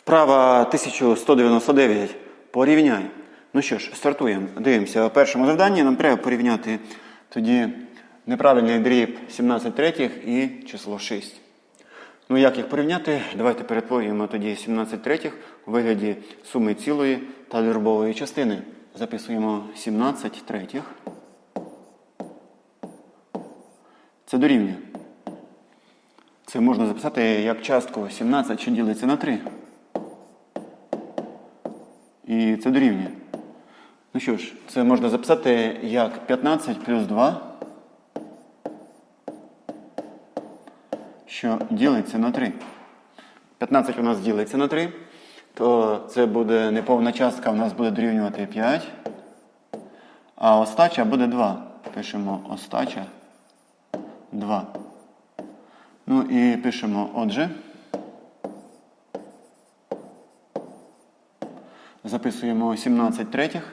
Вправа 1199. Порівняй. Ну що ж, стартуємо. Дивимося. У першому завданні нам треба порівняти тоді неправильний дріб 17 третіх і число 6. Ну, як їх порівняти? Давайте перетворюємо тоді 17 третіх у вигляді суми цілої та дробової частини. Записуємо 17 третіх. Це дорівнює. Це можна записати як частку 17, що ділиться на 3. І це дорівнює. Ну що ж, це можна записати як 15 плюс 2, що ділиться на 3. 15 у нас ділиться на 3, то це буде неповна частка, у нас буде дорівнювати 5. А остача буде 2. Пишемо остача 2. Ну і пишемо отже. Записуємо 17 третіх.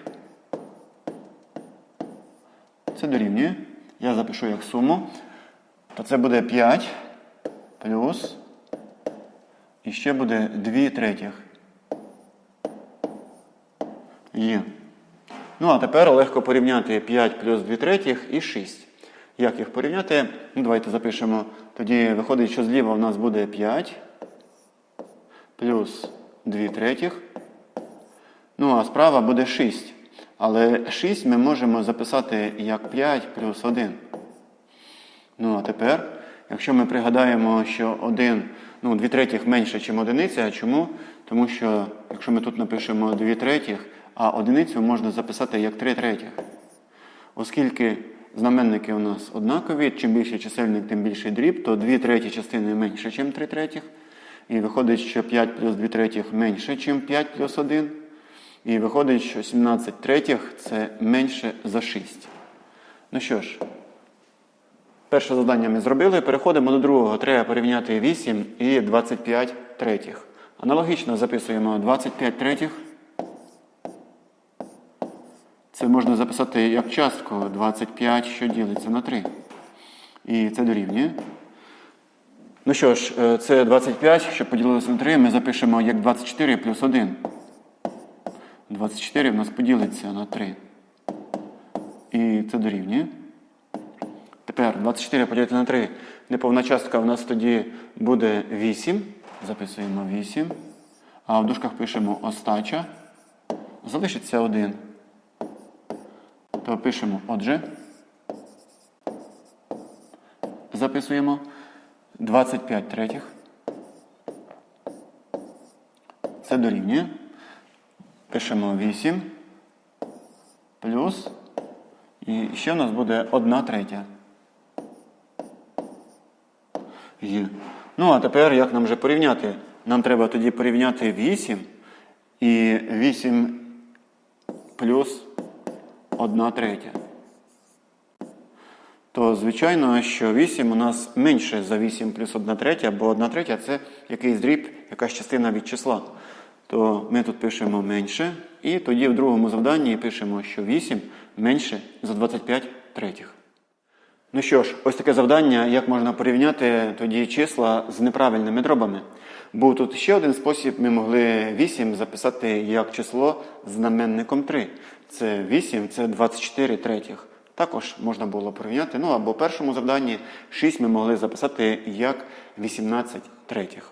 Це дорівнює. Я запишу як суму. То це буде 5 плюс. І ще буде 2 третіх. Є. Ну, а тепер легко порівняти 5 плюс 2 третіх і 6. Як їх порівняти? Ну, давайте запишемо. Тоді виходить, що зліва у нас буде 5 плюс 2 третіх. Ну, а справа буде 6. Але 6 ми можемо записати як 5 плюс 1. Ну, а тепер, якщо ми пригадаємо, що 1, ну, 2 третіх менше, ніж одиниця, чому? Тому що, якщо ми тут напишемо 2 третіх, а одиницю можна записати як 3 третіх. Оскільки знаменники у нас однакові, чим більший чисельник, тим більший дріб, то 2 треті частини менше, ніж 3 третіх. І виходить, що 5 плюс 2 третіх менше, ніж 5 плюс 1. І виходить, що 17 третіх це менше за 6. Ну що ж, перше завдання ми зробили. Переходимо до другого. Треба порівняти 8 і 25 третіх. Аналогічно записуємо 25 третіх. Це можна записати як частку 25, що ділиться на 3. І це дорівнює. Ну що ж, е, це 25, що поділилося на 3, ми запишемо як 24 плюс 1. 24 в нас поділиться на 3. І це дорівнює. Тепер 24 поділити на 3. Неповна частка в нас тоді буде 8. Записуємо 8. А в дужках пишемо остача. Залишиться 1. То пишемо отже. Записуємо 25 третіх. Це дорівнює. Пишемо 8 плюс. І ще в нас буде 1 третя. Є. Ну, а тепер як нам вже порівняти? Нам треба тоді порівняти 8 і 8 плюс 1 третя. То, звичайно, що 8 у нас менше за 8 плюс 1 третя, бо 1 третя це якийсь дріб, якась частина від числа. То ми тут пишемо менше, і тоді в другому завданні пишемо, що 8 менше за 25 третіх. Ну що ж, ось таке завдання, як можна порівняти тоді числа з неправильними дробами. Був тут ще один спосіб, ми могли 8 записати як число з знаменником 3. Це 8, це 24 третіх. Також можна було порівняти. Ну або в першому завданні 6 ми могли записати як 18 третіх.